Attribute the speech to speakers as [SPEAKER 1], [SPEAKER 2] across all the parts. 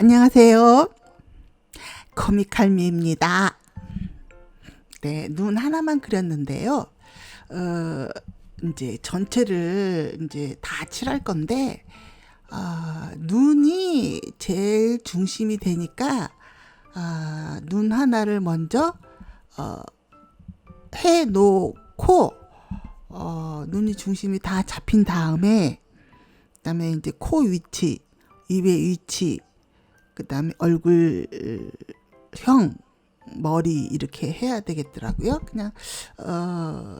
[SPEAKER 1] 안녕하세요. 코미칼미입니다. 네, 눈 하나만 그렸는데요. 어, 이제 전체를 이제 다 칠할 건데, 아, 눈이 제일 중심이 되니까, 아, 눈 하나를 먼저, 어, 해 놓고, 어, 눈이 중심이 다 잡힌 다음에, 그 다음에 이제 코 위치, 입의 위치, 그 다음에 얼굴형, 머리 이렇게 해야 되겠더라고요. 그냥, 어,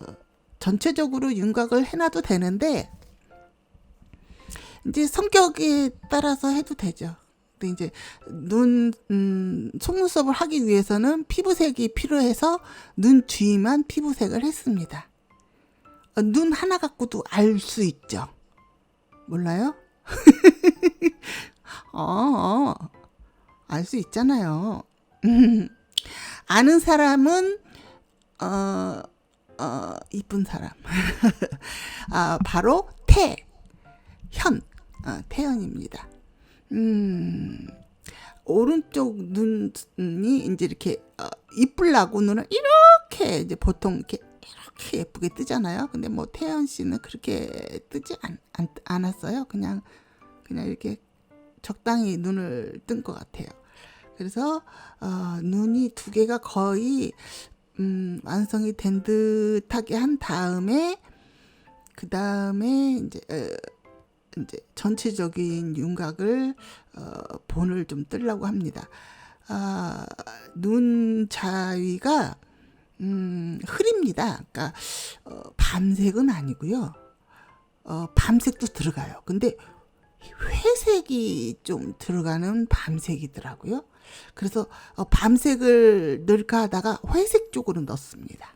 [SPEAKER 1] 전체적으로 윤곽을 해놔도 되는데, 이제 성격에 따라서 해도 되죠. 근데 이제 눈, 음, 속눈썹을 하기 위해서는 피부색이 필요해서 눈 주위만 피부색을 했습니다. 어, 눈 하나 갖고도 알 수 있죠. 몰라요? 어, 어. 알 수 있잖아요. 아는 사람은, 어, 어, 이쁜 사람. 아, 바로 태, 현, 어, 태연입니다. 음, 오른쪽 눈이 이제 이렇게, 어, 이쁠라고 눈을 이렇게 이제 보통 이렇게, 이렇게 예쁘게 뜨잖아요. 근데 뭐 태연 씨는 그렇게 뜨지 않, 않, 않았어요. 그냥, 그냥 이렇게 적당히 눈을 뜬 것 같아요. 그래서 어, 눈이 두 개가 거의 음, 완성이 된 듯하게 한 다음에 그 다음에 이제 어, 이제 전체적인 윤곽을 어, 본을 좀 뜨려고 합니다. 아, 눈 자위가 음, 흐립니다. 그러니까 어, 밤색은 아니고요. 어, 밤색도 들어가요. 근데 회색이 좀 들어가는 밤색이더라고요. 그래서 어, 밤색을 넣을까 하다가 회색 쪽으로 넣습니다.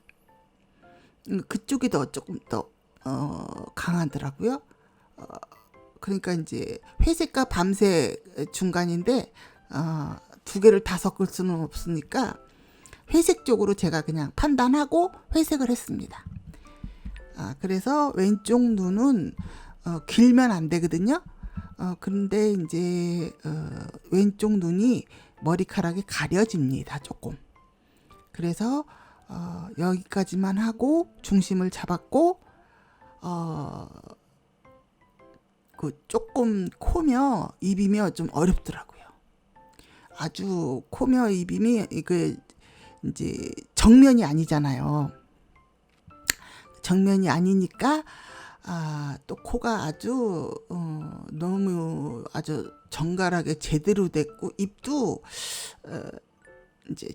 [SPEAKER 1] 음, 그쪽이 더 조금 더 어, 강하더라고요. 어, 그러니까 이제 회색과 밤색 중간인데 어, 두 개를 다 섞을 수는 없으니까 회색 쪽으로 제가 그냥 판단하고 회색을 했습니다. 아, 그래서 왼쪽 눈은 어, 길면 안 되거든요. 어, 그런데 이제 어, 왼쪽 눈이 머리카락이 가려집니다. 조금. 그래서 어, 여기까지만 하고 중심을 잡았고 어, 그 조금 코며 입이며 좀 어렵더라고요. 아주 코며 입임이 그 이제 정면이 아니잖아요. 정면이 아니니까 아, 또 코가 아주 어, 너무 아주 정갈하게 제대로 됐고 입도 어, 이제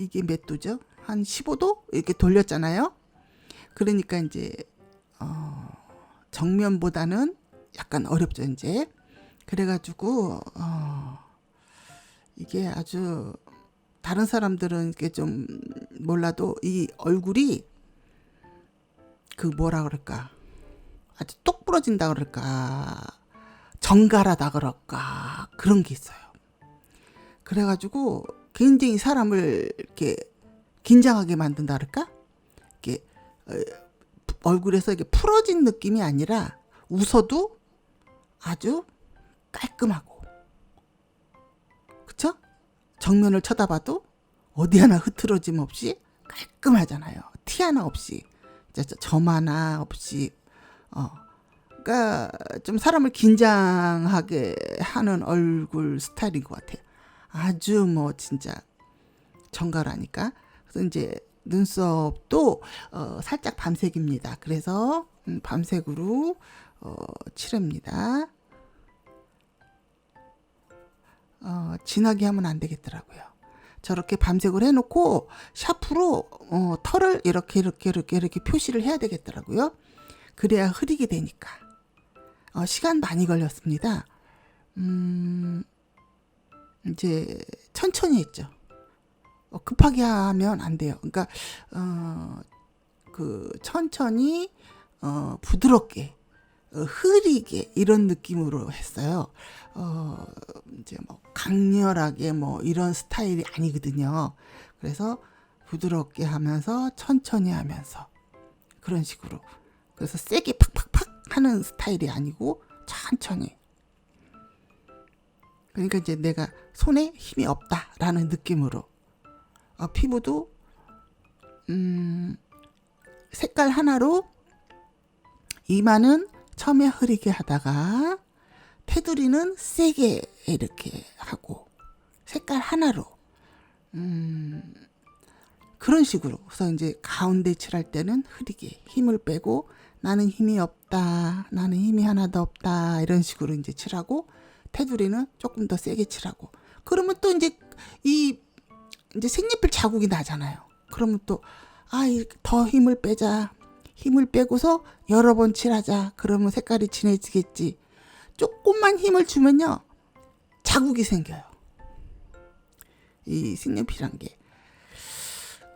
[SPEAKER 1] 이게 몇 도죠? 한 15도 이렇게 돌렸잖아요. 그러니까 이제 어, 정면보다는 약간 어렵죠 이제. 그래가지고 어, 이게 아주 다른 사람들은 이게 좀 몰라도 이 얼굴이 그 뭐라 그럴까 아주 똑 부러진다 그럴까 정갈하다 그럴까 그런 게 있어요. 그래가지고 굉장히 사람을 이렇게 긴장하게 만든다 그럴까 이렇게 어, 얼굴에서 이게 풀어진 느낌이 아니라 웃어도 아주 깔끔하고 그쵸? 정면을 쳐다봐도 어디 하나 흐트러짐 없이 깔끔하잖아요. 티 하나 없이 점 하나 없이 어 그러니까 좀 사람을 긴장하게 하는 얼굴 스타일인 것 같아요. 아주 뭐 진짜 정갈하니까 그래서 이제 눈썹도 어 살짝 밤색입니다. 그래서 음 밤색으로 어 칠합니다. 어 진하게 하면 안 되겠더라고요. 저렇게 밤색을 해놓고 샤프로 어, 털을 이렇게 이렇게 이렇게 이렇게 표시를 해야 되겠더라고요. 그래야 흐리게 되니까. 어, 시간 많이 걸렸습니다. 음, 이제 천천히 했죠. 어, 급하게 하면 안 돼요. 그러니까 어, 그 천천히 어, 부드럽게 어, 흐리게 이런 느낌으로 했어요. 어, 이제 뭐 강렬하게 뭐 이런 스타일이 아니거든요. 그래서 부드럽게 하면서 천천히 하면서 그런 식으로. 그래서 세게 팍팍팍 하는 스타일이 아니고 천천히. 그러니까 이제 내가 손에 힘이 없다라는 느낌으로 어, 피부도 음, 색깔 하나로 이마는 처음에 흐리게 하다가 테두리는 세게 이렇게 하고 색깔 하나로. 음, 그런 식으로. 그래서 이제 가운데 칠할 때는 흐리게 힘을 빼고 나는 힘이 없다 나는 힘이 하나도 없다 이런 식으로 이제 칠하고 테두리는 조금 더 세게 칠하고. 그러면 또 이제 이 이제 색연필 자국이 나잖아요. 그러면 또 아 더 힘을 빼자 힘을 빼고서 여러 번 칠하자 그러면 색깔이 진해지겠지 조금만 힘을 주면요 자국이 생겨요 이 색연필이란 게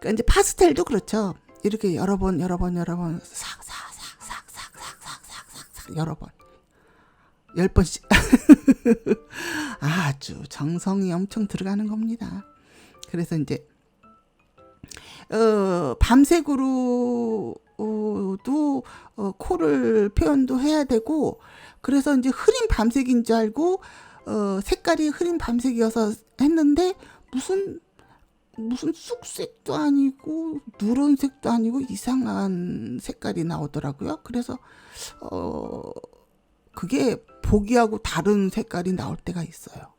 [SPEAKER 1] 그러니까 이제 파스텔도 그렇죠. 이렇게 여러 번 여러 번 여러 번싹싹 싹 싹 싹 싹 싹 싹 싹 여러 번. 열 번씩 아주 정성이 엄청 들어가는 겁니다. 그래서 이제 어 밤색으로 도 어, 코를 표현도 해야 되고 그래서 이제 흐린 밤색인 줄 알고 어 색깔이 흐린 밤색이어서 했는데 무슨 무슨 쑥색도 아니고 누런색도 아니고 이상한 색깔이 나오더라고요. 그래서 어 그게 보기하고 다른 색깔이 나올 때가 있어요.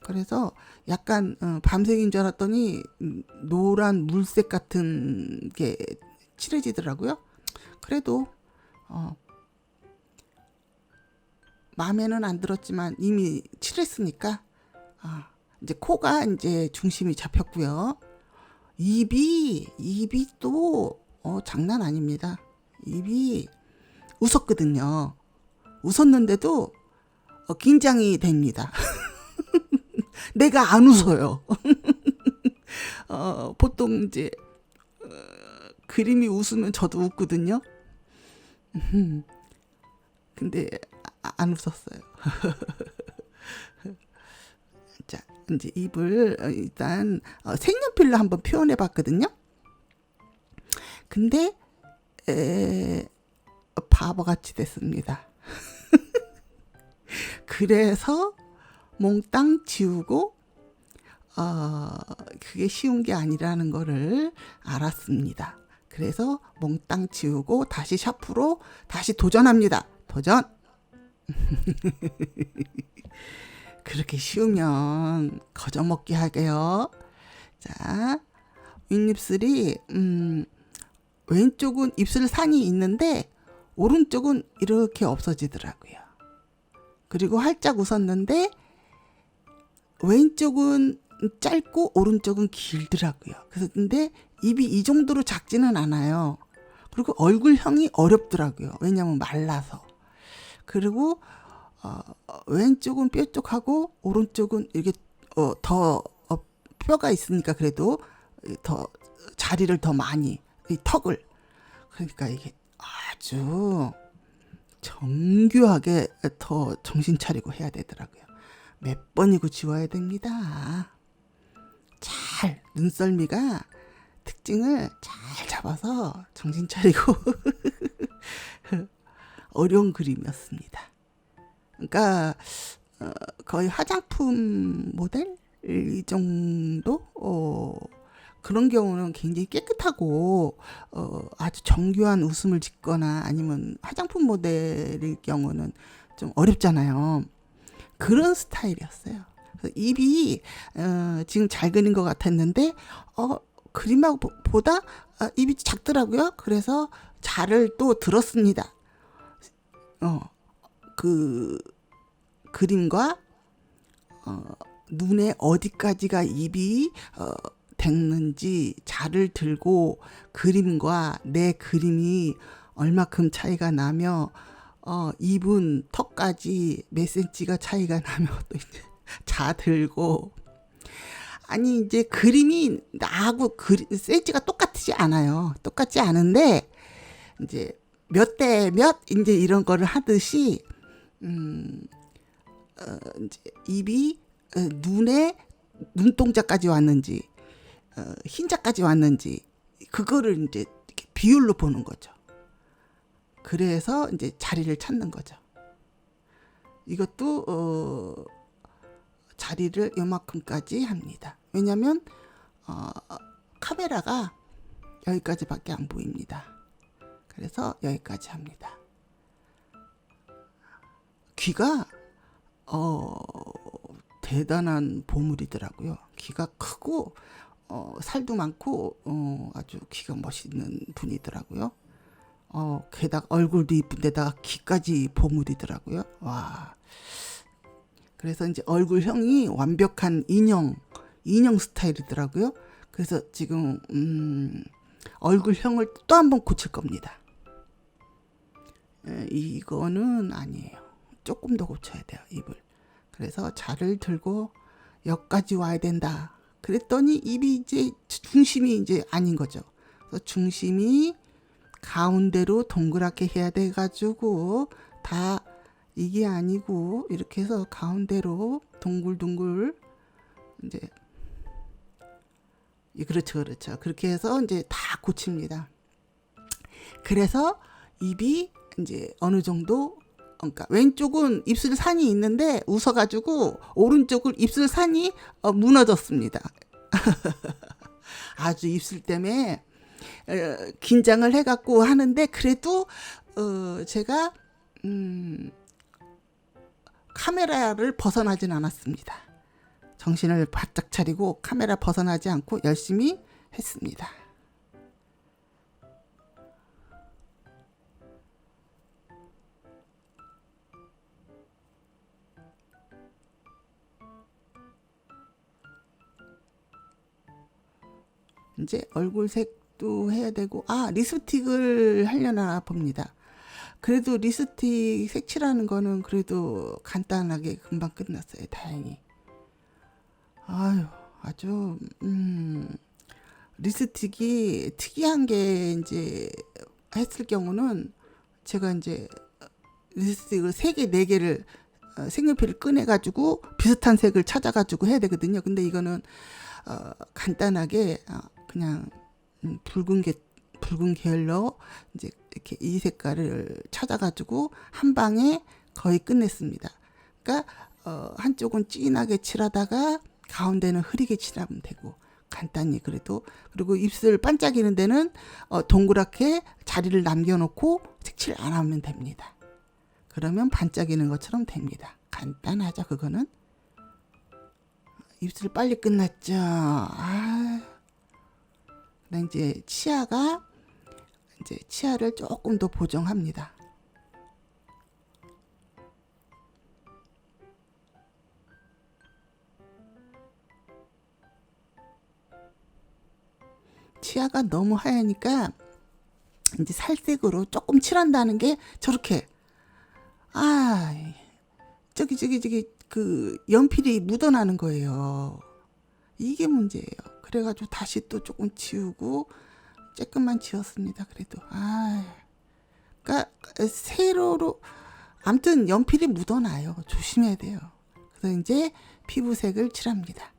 [SPEAKER 1] 그래서 약간 어, 밤색인 줄 알았더니 음, 노란 물색 같은 게 칠해지더라고요. 그래도 어 마음에는 안 들었지만 이미 칠했으니까 아 이제 코가 이제 중심이 잡혔고요. 입이 입이 또 어, 장난 아닙니다. 입이 웃었거든요. 웃었는데도 어, 긴장이 됩니다. 내가 안 웃어요. 어, 보통 이제 어, 그림이 웃으면 저도 웃거든요. 근데 아, 안 웃었어요. 자, 이제 입을 어, 일단 어, 색연필로 한번 표현해 봤거든요. 근데 에, 바보같이 됐습니다. 그래서 몽땅 지우고 어, 그게 쉬운 게 아니라는 거를 알았습니다. 그래서 몽땅 지우고 다시 샤프로 다시 도전합니다. 도전. 그렇게 쉬우면 거저먹기 하게요. 자, 윗입술이 음, 왼쪽은 입술 산이 있는데 오른쪽은 이렇게 없어지더라고요. 그리고 활짝 웃었는데 왼쪽은 짧고 오른쪽은 길더라고요. 근데 입이 이 정도로 작지는 않아요. 그리고 얼굴형이 어렵더라고요. 왜냐면 말라서. 그리고 어, 왼쪽은 뾰족하고 오른쪽은 이게 어, 더 어, 뼈가 있으니까 그래도 더 자리를 더 많이 이 턱을 그러니까 이게 아주 정교하게 더 정신 차리고 해야 되더라고요. 몇 번이고 지워야 됩니다. 잘 눈썰미가 특징을 잘 잡아서 정신 차리고 어려운 그림이었습니다. 그러니까 어, 거의 화장품 모델 이 정도 어, 그런 경우는 굉장히 깨끗하고 어, 아주 정교한 웃음을 짓거나 아니면 화장품 모델일 경우는 좀 어렵잖아요. 그런 스타일이었어요. 입이 어, 지금 잘 그린 것 같았는데 어, 그림하고 보, 보다 어, 입이 작더라고요. 그래서 잘을 또 들었습니다. 어, 그 그림과 어, 눈에 어디까지가 입이 어, 댔는지 자를 들고 그림과 내 그림이 얼마큼 차이가 나며 어, 입은 턱까지 몇 센치가 차이가 나며 또 이제 자 들고 아니 이제 그림이 나하고 그리, 센치가 똑같지 않아요. 똑같지 않은데 이제 몇 대 몇 이제 이런 거를 하듯이 음, 어, 이제 입이 어, 눈에 눈동자까지 왔는지 어, 흰자까지 왔는지 그거를 이제 비율로 보는 거죠. 그래서 이제 자리를 찾는 거죠. 이것도 어, 자리를 요만큼까지 합니다. 왜냐면 어, 카메라가 여기까지밖에 안 보입니다. 그래서 여기까지 합니다. 귀가 어 대단한 보물이더라고요. 귀가 크고 어 살도 많고 어 아주 귀가 멋있는 분이더라고요. 어 게다가 얼굴도 이쁜데다가 귀까지 보물이더라고요. 와. 그래서 이제 얼굴형이 완벽한 인형 인형 스타일이더라고요. 그래서 지금 음 얼굴형을 또 한 번 고칠 겁니다. 에, 이거는 아니에요. 조금 더 고쳐야 돼요, 입을. 그래서 자를 들고 여기까지 와야 된다. 그랬더니 입이 이제 중심이 이제 아닌 거죠. 그래서 중심이 가운데로 동그랗게 해야 돼 가지고 다 이게 아니고 이렇게 해서 가운데로 동글동글 이제 예, 그렇죠, 그렇죠. 그렇게 해서 이제 다 고칩니다. 그래서 입이 이제 어느 정도 그러니까 왼쪽은 입술 산이 있는데 웃어가지고 오른쪽은 입술 산이 어, 무너졌습니다. 아주 입술 때문에 어, 긴장을 해갖고 하는데 그래도 어, 제가 음, 카메라를 벗어나진 않았습니다. 정신을 바짝 차리고 카메라 벗어나지 않고 열심히 했습니다. 이제 얼굴 색도 해야 되고 아 립스틱을 하려나 봅니다. 그래도 립스틱 색칠하는 거는 그래도 간단하게 금방 끝났어요. 다행히. 아유 아주 음 립스틱이 특이한 게 이제 했을 경우는 제가 이제 립스틱을 세 개, 네 개를 어, 색연필을 꺼내가지고 비슷한 색을 찾아가지고 해야 되거든요. 근데 이거는 어, 간단하게 어, 그냥 음, 붉은 게 붉은 계열로 이제 이렇게 이 색깔을 찾아가지고 한 방에 거의 끝냈습니다. 그러니까 어, 한쪽은 진하게 칠하다가 가운데는 흐리게 칠하면 되고 간단히 그래도 그리고 입술 반짝이는 데는 어, 동그랗게 자리를 남겨놓고 색칠 안 하면 됩니다. 그러면 반짝이는 것처럼 됩니다. 간단하죠 그거는. 입술 빨리 끝났죠. 아. 이제 치아가 이제 치아를 조금 더 보정합니다. 치아가 너무 하얘니까 이제 살색으로 조금 칠한다는 게 저렇게 아 저기 저기 저기 그 연필이 묻어나는 거예요. 이게 문제예요. 그래가지고 다시 또 조금 지우고 조금만 지웠습니다. 그래도 아, 그러니까 세로로 아무튼 연필이 묻어나요. 조심해야 돼요. 그래서 이제 피부색을 칠합니다.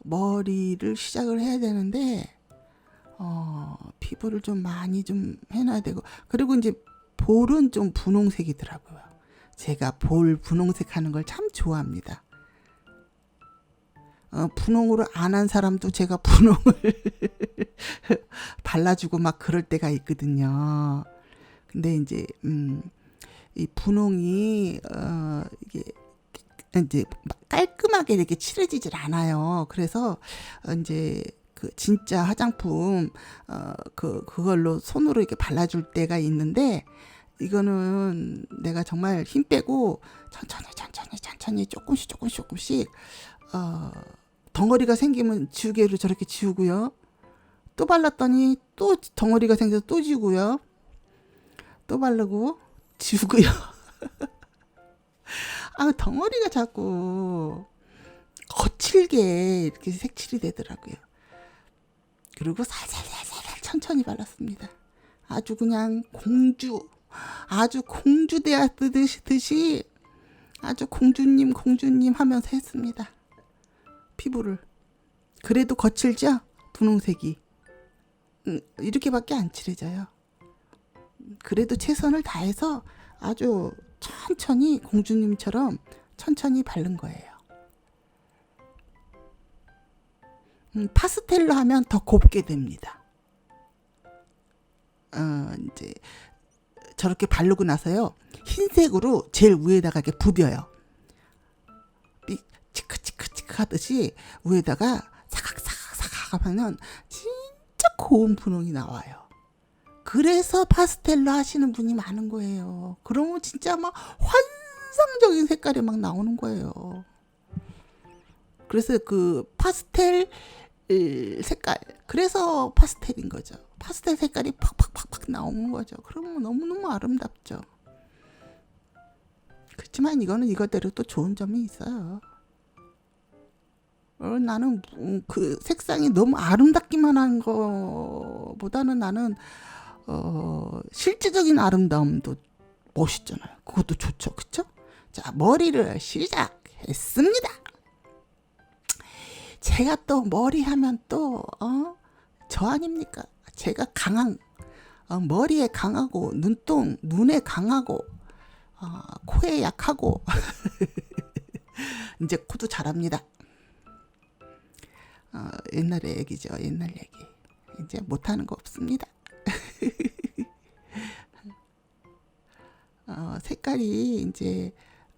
[SPEAKER 1] 머리를 시작을 해야 되는데 어, 피부를 좀 많이 좀 해놔야 되고 그리고 이제 볼은 좀 분홍색이더라고요. 제가 볼 분홍색 하는 걸 참 좋아합니다. 어, 분홍으로 안 한 사람도 제가 분홍을 발라주고 막 그럴 때가 있거든요. 근데 이제 음, 이 분홍이 어, 이게 이제 깔끔하게 이렇게 칠해지질 않아요. 그래서 어, 이제 그 진짜 화장품 어 그 그걸로 손으로 이렇게 발라줄 때가 있는데 이거는 내가 정말 힘 빼고 천천히 천천히 천천히 조금씩 조금씩 조금씩 어 덩어리가 생기면 지우개로 저렇게 지우고요. 또 발랐더니 또 덩어리가 생겨서 또 지우고요. 또 바르고 지우고요. 아 덩어리가 자꾸 거칠게 이렇게 색칠이 되더라고요. 그리고 살살살살 천천히 발랐습니다. 아주 그냥 공주, 아주 공주대야 뜨듯이 아주 공주님, 공주님 하면서 했습니다. 피부를. 그래도 거칠죠? 분홍색이. 음, 이렇게밖에 안 칠해져요. 그래도 최선을 다해서 아주 천천히 공주님처럼 천천히 바른 거예요. 음, 파스텔로 하면 더 곱게 됩니다. 어, 이제 저렇게 바르고 나서요. 흰색으로 제일 위에다가 이렇게 부벼요. 이 치크치크치크 하듯이 위에다가 사각사각사각 하면은 진짜 고운 분홍이 나와요. 그래서 파스텔로 하시는 분이 많은 거예요. 그러면 진짜 막 환상적인 색깔이 막 나오는 거예요. 그래서 그 파스텔 일, 색깔 그래서 파스텔인 거죠. 파스텔 색깔이 팍팍팍팍 나오는 거죠. 그러면 너무너무 아름답죠. 그렇지만 이거는 이것대로 또 좋은 점이 있어요. 어, 나는 음, 그 색상이 너무 아름답기만 한 거보다는 나는 어, 실제적인 아름다움도 멋있잖아요. 그것도 좋죠. 그쵸? 자, 머리를 시작했습니다. 제가 또 머리 하면 또, 어? 저 아닙니까? 제가 강한, 어, 머리에 강하고, 눈동, 눈에 강하고, 어, 코에 약하고, 이제 코도 잘합니다. 어, 옛날의 얘기죠. 옛날 얘기. 이제 못하는 거 없습니다. 어, 색깔이 이제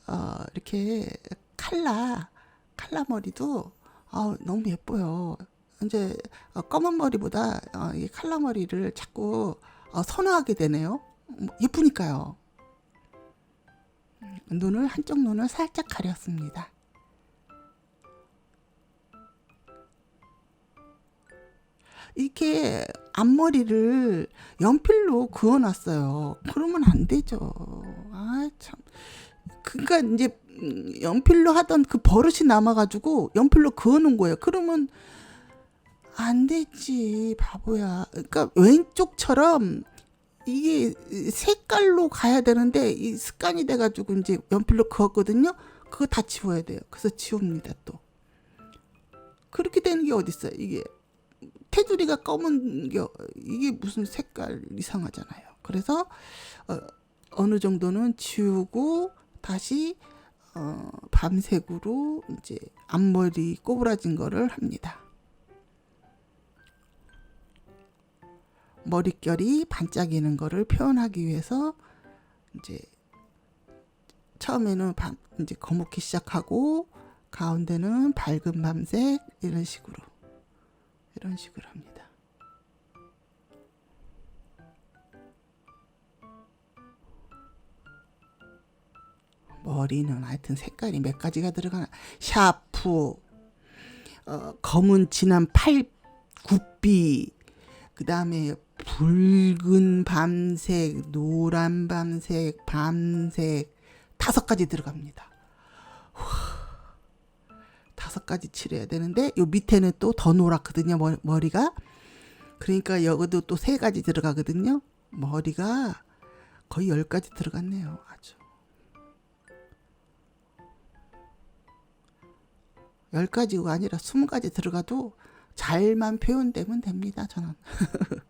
[SPEAKER 1] 어, 이렇게 칼라 칼라 머리도 어, 너무 예뻐요. 이제 어, 검은 머리보다 어, 이 칼라 머리를 자꾸 어, 선호하게 되네요. 뭐, 예쁘니까요. 음, 눈을 한쪽 눈을 살짝 가렸습니다. 이렇게 앞머리를 연필로 그어놨어요. 그러면 안 되죠. 아, 참. 그니까 이제 음, 연필로 하던 그 버릇이 남아가지고 연필로 그어놓은 거예요. 그러면 안 되지, 바보야. 그러니까 왼쪽처럼 이게 색깔로 가야 되는데 이 습관이 돼가지고 이제 연필로 그었거든요. 그거 다 지워야 돼요. 그래서 지웁니다 또. 그렇게 되는 게 어딨어요, 이게. 테두리가 검은 게 이게 무슨 색깔 이상하잖아요. 그래서 어, 어느 정도는 지우고 다시 어, 밤색으로 이제 앞머리 꼬부라진 거를 합니다. 머릿결이 반짝이는 거를 표현하기 위해서 이제 처음에는 밤 이제 검게 시작하고 가운데는 밝은 밤색 이런 식으로 이런 식으로 합니다. 머리는 하여튼 색깔이 몇 가지가 들어가나 샤프 어, 검은 진한 팔 굽비 그 다음에 붉은 밤색 노란 밤색 밤색 다섯 가지 들어갑니다. 다섯 가지 칠해야 되는데 요 밑에는 또 더 노랗거든요 머, 머리가. 그러니까 여기도 또 세 가지 들어가거든요. 머리가 거의 열 가지 들어갔네요 아주. 열 가지가 아니라 스무 가지 들어가도 잘만 표현되면 됩니다 저는.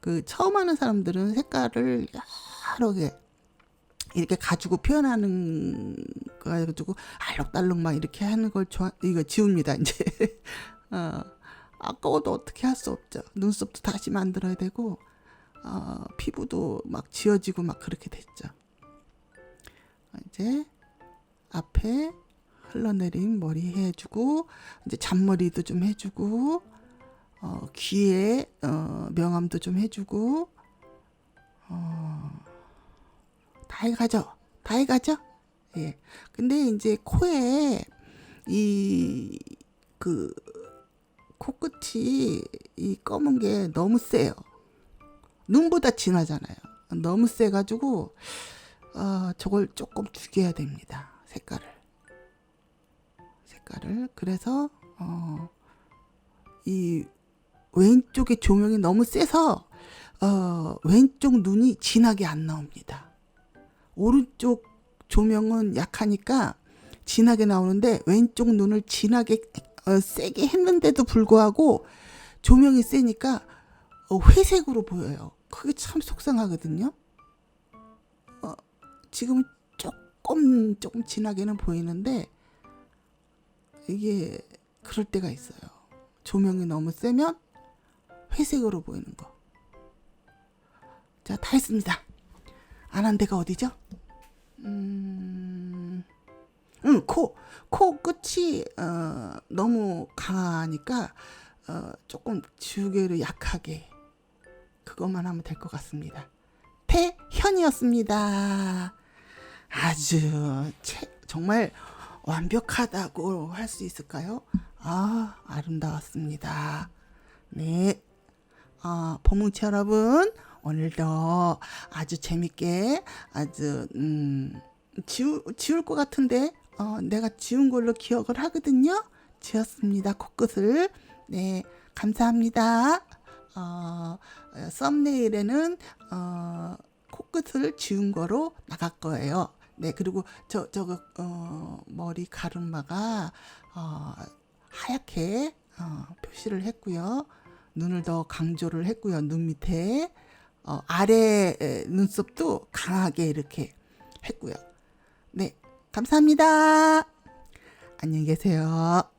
[SPEAKER 1] 그 처음 하는 사람들은 색깔을 여러 개 이렇게 가지고 표현하는 거 가지고 알록달록 막 이렇게 하는 걸 좋아 이거 지웁니다 이제. 어, 아까워도 어떻게 할 수 없죠. 눈썹도 다시 만들어야 되고 어, 피부도 막 지워지고 막 그렇게 됐죠. 이제 앞에 흘러내린 머리 해주고 이제 잔머리도 좀 해주고 어, 귀에 어, 명암도 좀 해주고 어, 다 해가죠. 다 해가죠. 예. 근데 이제 코에 이 그 코끝이 이 검은 게 너무 세요. 눈보다 진하잖아요. 너무 세가지고 어, 저걸 조금 죽여야 됩니다. 색깔을. 색깔을. 그래서 어, 이 왼쪽의 조명이 너무 세서 어, 왼쪽 눈이 진하게 안 나옵니다. 오른쪽 조명은 약하니까 진하게 나오는데 왼쪽 눈을 진하게 어, 세게 했는데도 불구하고 조명이 세니까 어, 회색으로 보여요. 그게 참 속상하거든요. 어, 지금 조금 조금 진하게는 보이는데 이게 그럴 때가 있어요. 조명이 너무 세면 회색으로 보이는 거. 자, 다 했습니다. 안 한 데가 어디죠? 음, 응, 코, 코 끝이 어, 너무 강하니까 어, 조금 지우개를 약하게 그것만 하면 될 것 같습니다. 태현이었습니다. 아주 채, 정말 완벽하다고 할 수 있을까요? 아, 아름다웠습니다. 네. 아, 보뭉치 여러분, 오늘도 아주 재밌게 아주 음, 지우, 지울 것 같은데 어, 내가 지운 걸로 기억을 하거든요. 지웠습니다. 코끝을. 네, 감사합니다. 어, 어, 썸네일에는 어, 코끝을 지운 거로 나갈 거예요. 네, 그리고 저 저거 어, 머리 가르마가 어, 하얗게 어, 표시를 했고요. 눈을 더 강조를 했고요. 눈 밑에 어, 아래 에, 눈썹도 강하게 이렇게 했고요. 네, 감사합니다. 안녕히 계세요.